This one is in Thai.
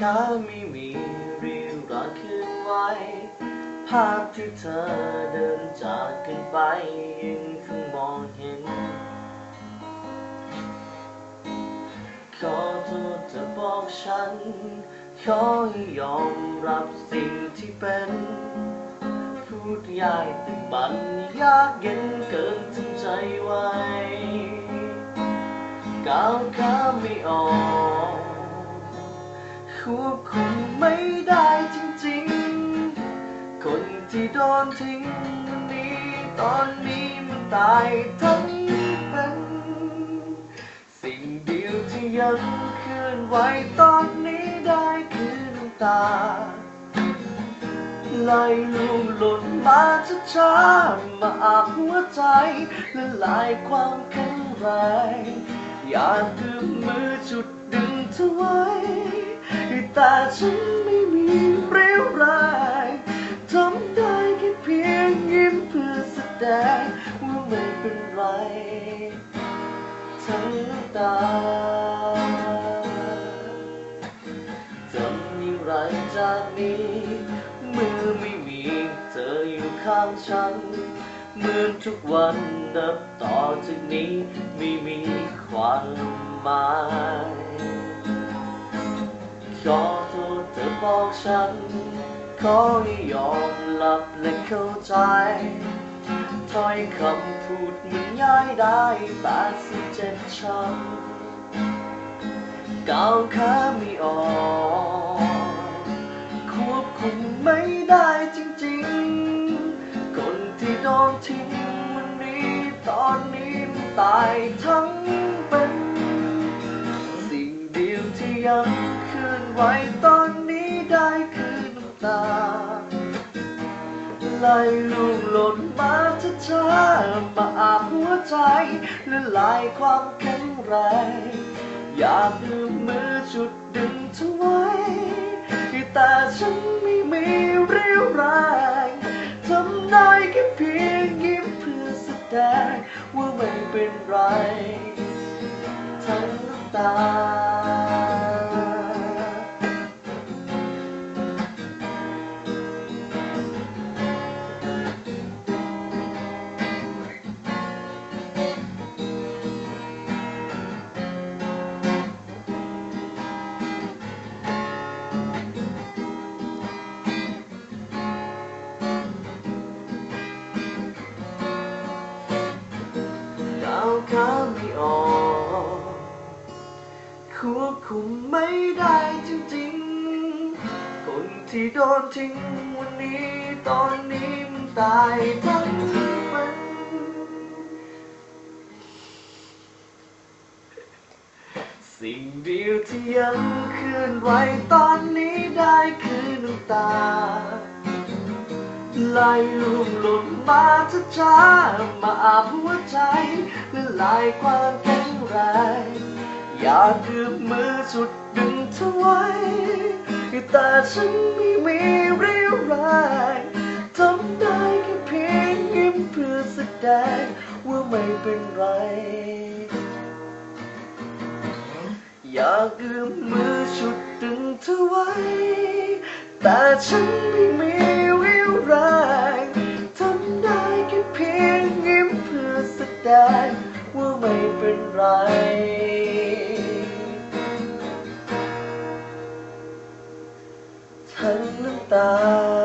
ข้าไม่มีเรียวรักคืนไว้ ภาพที่เธอเดินจากกันไปยังคงมองเห็น ขอโทษเธอบอกฉัน ขอให้ยอมรับสิ่งที่เป็น พูดยายแต่มันยากเย็นเกินทำใจไว้ก้าวขาไม่ออก ควบคุมไม่ได้จริงๆ คนที่โดนทิ้งวันนี้ ตอนนี้มันตายทั้งเป็น สิ่งเดียวที่ยังเคลื่อนไหวตอนนี้ได้คือน้ำตาไหลลูมหล่นมาช้าๆมาอาบหัวใจและลายความแข็งแรงอยากเอื้อมมือจุดดึงเธอไว้ แต่ฉันไม่มีเรี่ยวแรงทำได้แค่เพียงยิ้มเพื่อแสดงว่าไม่เป็นไรทั้งตาจำอย่างไรจากนี้เมื่อไม่มีเธออยู่ข้างฉันเหมือนทุกวันนับต่อจากนี้ไม่มีความหมาย ขอโทษเธอบอกฉัน ขอให้ยอมรับและเข้าใจ ถ้อยคำพูดมันย้ายได้แปดสิบเจ็ดชั้นก้าวขาไม่ออกควบคุมไม่ได้จริงๆ คนที่โดนทิ้งวันนี้ตอนนี้มันตายทั้งเป็น สิ่งเดียวที่ยัง ไหวตอนนี้ได้คือน้ำตาไหลลูกหล่นมาช้าๆมาอาบหัวใจละลายความแข็งแรงอยากดึงมือจุดดึงเธอไว้แต่ฉันไม่มีเรี่ยวแรงทำได้แค่เพียงยิ้มเพื่อแสดงว่าไม่เป็นไรทั้งน้ำตา ก้าวขาไม่ออกควบคุมไม่ได้จริงๆ คนที่โดนทิ้งวันนี้ตอนนี้มันตายทั้งเป็นสิ่งเดียวที่ยังเคลื่อนไหวตอนนี้ได้คือน้ำตา ไหลลุ่มหล่นมาช้าๆมาอาบหัวใจละลายความแข็งแรงอยากเกือบมือสุดดึงเธอไว้แต่ฉันไม่มีเรี่ยวแรงทำได้แค่เพียงยิ้มเพื่อแสดงว่าไม่เป็นไร อยากเอื้อมมือชุดดึงเธอไว้ แต่ฉันไม่มี ว่าไม่เป็นไร ทั้งน้ำตา